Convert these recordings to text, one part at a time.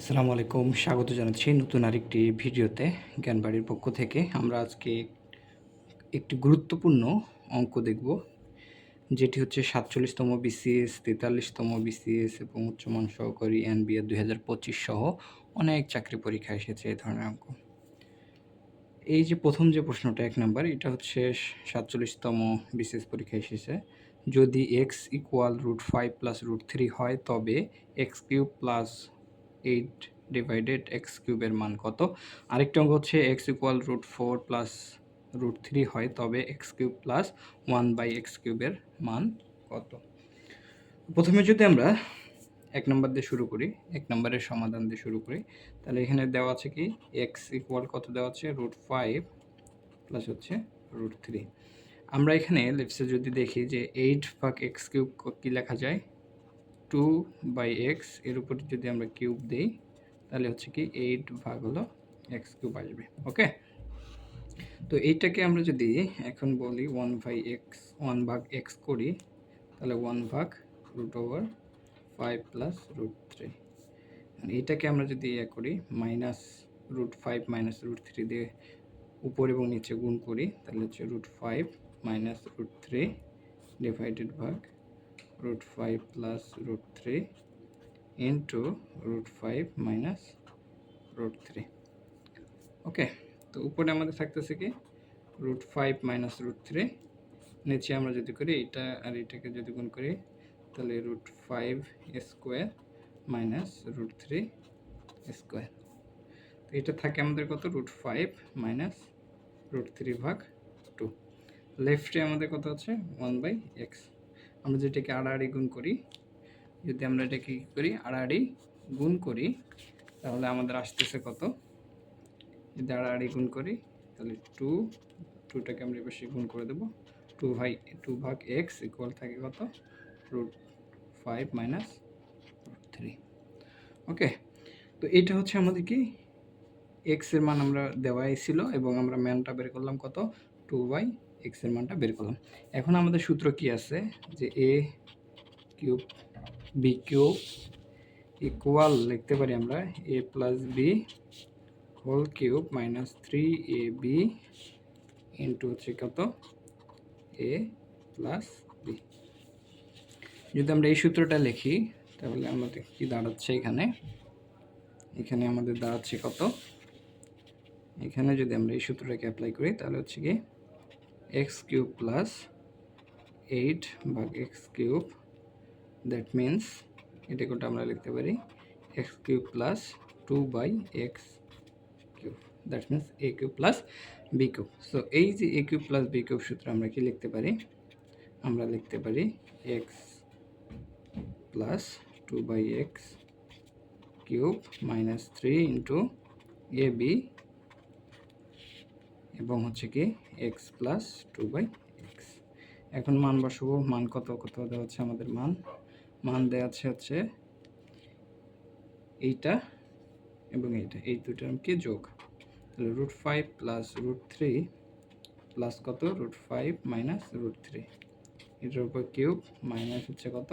আসসালামু আলাইকুম, স্বাগত জানাচ্ছি নতুন আরেকটি ভিডিওতে জ্ঞানবাড়ির পক্ষ থেকে। আমরা আজকে একটি গুরুত্বপূর্ণ অঙ্ক দেখব, যেটি হচ্ছে সাতচল্লিশতম বিসিএস, তেতাল্লিশতম বিসিএস এবং উচ্চমান সহকারী এন বিএ দুই হাজার পঁচিশ সহ অনেক চাকরি পরীক্ষা এসেছে এই ধরনের অঙ্ক। এই যে প্রথম যে প্রশ্নটা, এক নাম্বার, এটা হচ্ছে সাতচল্লিশতম বিসিএস পরীক্ষা এসেছে। যদি x equal root five plus root three হয়, তবে x cube plus eight divided x কিউবের মান কত? আরেকটা অঙ্ক হচ্ছে x equal root four plus root three হয়, তবে x cube plus one by x কিউবের মান কত? প্রথমে যদি আমরা এক নম্বর দিয়ে শুরু করি, এক নম্বরের সমাধান দিয়ে শুরু করি, তাহলে এখানে দেওয়া আছে কি? এক্স ইকুয়াল কত দেওয়া আছে? রুট ফাইভ প্লাস হচ্ছে রুট থ্রি আমরা এখানে লেফটসে যদি দেখি যে এইট ভাগ এক্স কিউব কী লেখা যায়? টু বাই এক্সের উপর যদি আমরা কিউব দিই, তাহলে হচ্ছে কি এইট ভাগ হলো এক্স কিউব আসবে ওকে তো এইটাকে আমরা যদি এখন বলি ওয়ান বাই এক্স ওয়ান ভাগ এক্স করি, তাহলে ওয়ান ভাগ root over five plus root three এইটাকে আমরা যদি ইয়ে করি minus root five minus root three দিয়ে উপর এবং নিচে গুণ করি, তাহলে হচ্ছে root five minus root three divided ভাগ root 5 plus root 3 into root 5 minus root 3 okay তো উপরে আমাদের থাকতেছে কি? Root five minus root three নিচে আমরা যদি করি এটা আর এটাকে যদি গুণ করি, তাহলে root five square minus root three square তো এটা থাকে আমাদের কত? Root five minus root three ভাগ টু লেফটে আমাদের কত আছে? ওয়ান বাই এক্স আমরা যেটাকে আড়াআড়ি গুণ করি, যদি আমরা এটাকে কী করি, আড়াআড়ি গুণ করি, তাহলে আমাদের আসতেছে কত? যদি আড়াআড়ি গুণ করি, তাহলে টু টুটাকে আমরা বেশি গুণ করে দেবো। টু ভাই টু ভাগ এক্স ইকুয়াল থাকে কত? Root five minus three okay তো এটা হচ্ছে আমাদের কি? এক্সের মান আমরা দেওয়াই ছিল এবং আমরা ম্যানটা বের করলাম কত? টু বাই এক্সের মানটা বের করলাম। এখন আমাদের সূত্র কি আছে? যে A cube B cube equal লিখতে পারি আমরা A plus B whole cube minus three A B into হচ্ছে কত? এ প্লাস বি যদি আমরা এই সূত্রটা লিখি, তাহলে আমাদের কি দাঁড়াচ্ছে এখানে? এখানে আমাদের দাঁড়াচ্ছে কত? এখানে যদি আমরা এই সূত্রটাকে অ্যাপ্লাই করি, তাহলে হচ্ছে কি এক্স কিউব প্লাস এইট ভাগ এক্স কিউব দ্যাট মিন্স এটা কোনটা আমরা লিখতে পারি? X cube plus two by x cube that means A cube plus B cube so এই যে A cube plus B cube সূত্র আমরা কি লিখতে পারি? আমরা লিখতে পারি x plus two by x cube minus three into A B এবং হচ্ছে কি x plus two by x এখন মান বসাবো, মান কত কত দেওয়া হচ্ছে আমাদের মান? মান দেওয়া আছে হচ্ছে এইটা এবং এইটা, এই দুটার কি যোগ। তাহলে root five plus root three plus কত? Root five minus root three এটার উপর কিউব মাইনাস হচ্ছে কত?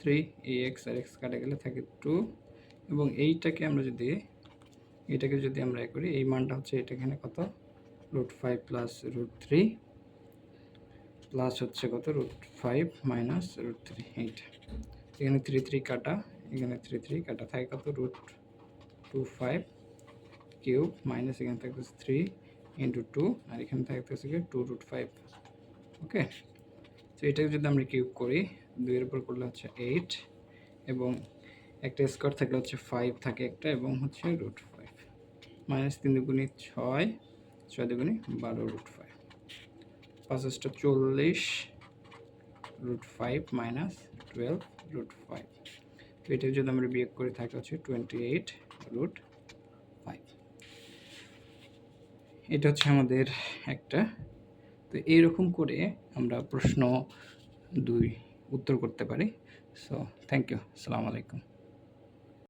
থ্রি এই এক্স আর এক্স কাটে গেলে থাকে টু এবং এইটাকে আমরা যদি, এটাকে যদি আমরা করি, এই মানটা হচ্ছে এটা এখানে কত? Root five plus root three plus হচ্ছে কত? Root five minus root three, eight. এখানে থ্রি থ্রি কাটা, এখানে থ্রি থ্রি কাটা। থাকে কত? Root two five cube minus এখানে থাকতেছে থ্রি ইন্টু টু, আর এখানে থাকতেছে কি টু রুট ফাইভ। ওকে? তো এটাকে যদি আমরা কিউব করি, দুইয়ের উপর করলে হচ্ছে এইট, এবং একটা স্কোয়ার থাকলে হচ্ছে ফাইভ থাকে একটা, এবং হচ্ছে রুট ফাইভ। মাইনাস তিন দুগুণি ছয় ছয় দুগুণি বারো রুট ফাইভ পাঁচটা চল্লিশ root five minus twelve root five তো এটা যদি আমরা বিয়োগ করে থাকি হচ্ছে টোয়েন্টি এইট রুট ফাইভ এটা হচ্ছে আমাদের একটা। তো এইরকম করে আমরা প্রশ্ন দুই উত্তর করতে পারি। সো থ্যাংক ইউ আসসালামু আলাইকুম।